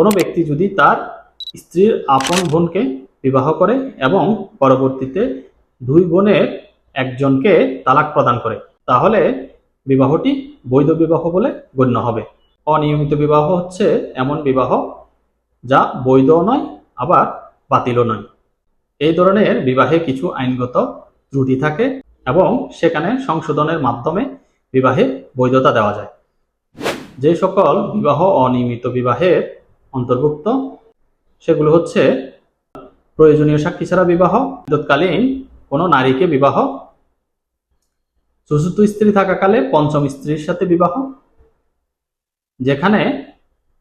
কোনো ব্যক্তি যদি তার স্ত্রীর আপন বোনকে বিবাহ করে এবং পরবর্তীতে দুই বোনের একজনকে তালাক প্রদান করে, তাহলে বিবাহটি বৈধ বিবাহ বলে গণ্য হবে। অনিয়মিত বিবাহ হচ্ছে এমন বিবাহ যা বৈধ নয়, আবার বাতিলও নয়। এই ধরনের বিবাহে কিছু আইনগত ত্রুটি থাকে এবং সেখানে সংশোধনের মাধ্যমে বিবাহে বৈধতা দেওয়া যায়। যে সকল বিবাহ অনিয়মিত বিবাহের অন্তর্ভুক্ত। সেগুলো হচ্ছে, প্রয়োজনীয় সাক্ষী ছাড়া বিবাহ তৎকালীন কোনো নারীকে বিবাহ, চতুর্থ স্ত্রী থাকাকালে পঞ্চম স্ত্রীর সাথে বিবাহ, যেখানে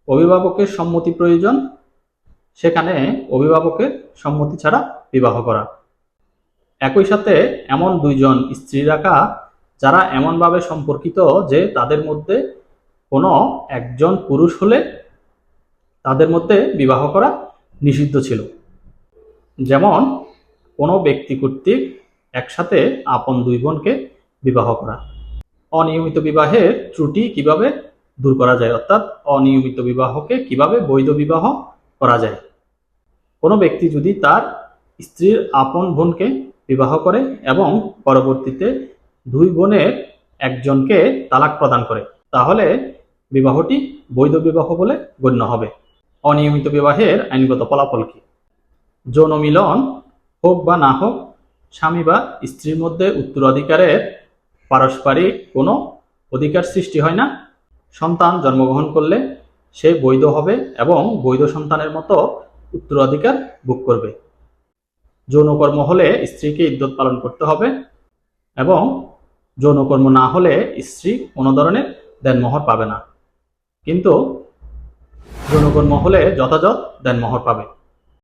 অভিভাবকের সম্মতি প্রয়োজন, সেখানে অভিভাবকের সম্মতি ছাড়া বিবাহ করা। একই সাথে এমন দুইজন স্ত্রী রাখা, যারা এমনভাবে সম্পর্কিত যে তাদের মধ্যে কোনো একজন পুরুষ হলে তাদের মধ্যে বিবাহ করা নিষিদ্ধ ছিল। যেমন, কোনো ব্যক্তি কর্তৃক একসাথে আপন দুই বোনকে বিবাহ করা। অনিয়মিত বিবাহের ত্রুটি কীভাবে দূর করা যায়? অর্থাৎ অনিয়মিত বিবাহকে কীভাবে বৈধ বিবাহ করা যায়? কোনো ব্যক্তি যদি তার স্ত্রীর আপন বোনকে বিবাহ করে এবং পরবর্তীতে দুই বোনের একজনকে তালাক প্রদান করে, তাহলে বিবাহটি বৈধ বিবাহ বলে গণ্য হবে। অনিয়মিত বিবাহের আইনগত ফলাফল কি? যৌন মিলন হোক বা না হোক, স্বামী বা স্ত্রীর মধ্যে উত্তরাধিকারের পারস্পরিক কোনো অধিকার সৃষ্টি হয় না। সন্তান জন্মগ্রহণ করলে সে বৈধ হবে এবং বৈধ সন্তানের মতো উত্তরাধিকার ভোগ করবে। যৌনকর্ম হলে স্ত্রীকে ইদ্যত পালন করতে হবে এবং যৌনকর্ম না হলে স্ত্রী কোনো ধরনের দেনমোহর পাবে না। কিন্তু যৌনকর্ম মহলে যথাযথ দেনমোহর পাবে।